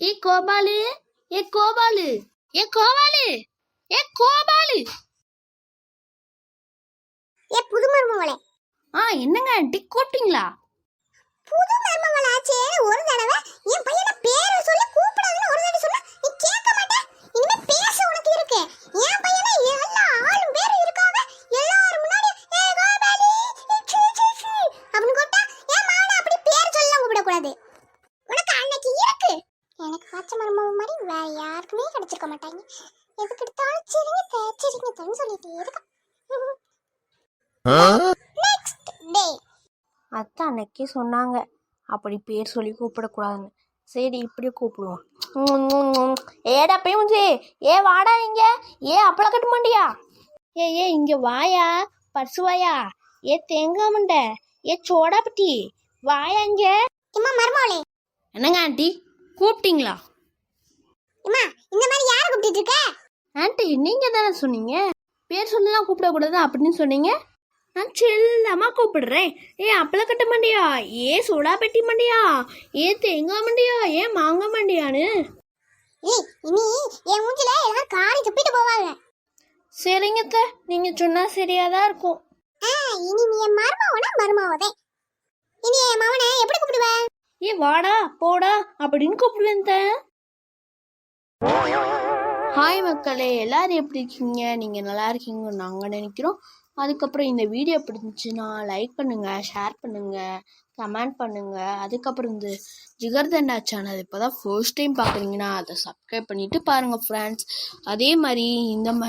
ஏ கோபாலு? ஏ கோபாலு? ஏ கோபாலு ஏ கோபாலு? ஏ புது மருமகளே. ஆ என்னங்க ஆண்டி கூப்பிட்டீங்களா? புது மருமகளாச்சே ஒரு தடவை என் பையனை பேரை சொல்லி கூப்பிடாதுன்னு ஒரு தடவை சொன்னா நீ கேட்க மாட்டே. இனிமே பேச உனக்கு இருக்கு. என் பையனை எல்லா ஆளும் பேர் இருக்காங்க. எல்லாரும் முன்னாடி ஏ கோபாலி அப்படின்னு கூப்பிட்டா என் மகனை அப்படி பேர் சொல்லலாம் கூப்பிடக்கூடாது? எனக்கு காய்ச்ச மருமக மாதிரி வேற யாருக்குமே கிடைச்சிருக்க மாட்டாங்க. எதுக்கு எடுத்தாலும் சரிங்க தே, சரிங்க தன்னு சொல்லிட்டே இருக்கா நெக்ஸ்ட் டே அத்தை அன்னைக்கே சொன்னாங்க. அப்படி பேர் சொல்லி கூப்பிடக்கூடாதுன்னு. சரி இப்படியே கூப்பிடுவோம். ஏடா பேமுஞ்சி ஏ வாடா இங்க. ஏ அப்பள கட்டு மாண்டியா ஏ ஏ இங்க வாயா பர்சு வாயா. ஏ தேங்காய் மண்டை. ஏ சோடாப்பட்டி வாயா இங்க. இம்மா மருமகளே. என்னங்க ஆண்டி? கூப்பிட்டீங்களா? இம்மா இந்த மாதிரி யாரை கூப்பிட்டு இருக்க? ஆண்டி நீங்க தானே சொன்னீங்க? பேர் சொல்லலாம் கூப்பிடக்கூடாது அப்படின்னு சொன்னீங்க? நான் செல்லமா கூப்பிடுறேன். ஏ அப்பள கட்ட மண்டியா? ஏ சோடா பெட்டி மண்டியா? ஏ தேங்காய் மண்டியா? ஏ மாங்காய் மண்டியான்னு? இனி என் மூஞ்சில எல்லாரும் காரி துப்பிட்டு போவாங்க. சரிங்க அத்தை. நீங்க சொன்னா சரியா தான் இருக்கும். ஆ, இனி நீ என் மருமவனா மருமவதே இனி என் மவனை ஏ வாடா போடா அப்படின்னு கூப்பிடுவேன் ஹாய் மக்களே. எல்லாரும் எப்படி இருக்கீங்க? நீங்கள் நல்லா இருக்கீங்கன்னு நாங்கள் நினைக்கிறோம். அதுக்கப்புறம் இந்த வீடியோ பிடிச்சின்னா லைக் பண்ணுங்கள் ஷேர் பண்ணுங்கள் கமெண்ட் பண்ணுங்கள் அதுக்கப்புறம் இந்த ஜிகர்தண்டா சேனல் இப்போ தான் ஃபர்ஸ்ட் டைம் பார்க்குறீங்கன்னா அதை சப்ஸ்கிரைப் பண்ணிவிட்டு பாருங்கள் ஃப்ரெண்ட்ஸ் அதே மாதிரி இந்த மா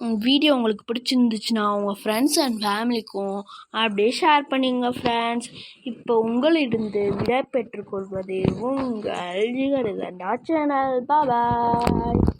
வீடியோ உங்களுக்கு பிடிச்சிருந்துச்சுன்னா உங்கள் ஃப்ரெண்ட்ஸ் அண்ட் ஃபேமிலிக்கும் அப்படியே ஷேர் பண்ணிங்க ஃப்ரெண்ட்ஸ் இப்போ உங்களிடந்து விடை பெற்றுக்கொள்வது உங்கள் ஜிகர்தண்டா சேனல் பாபாய்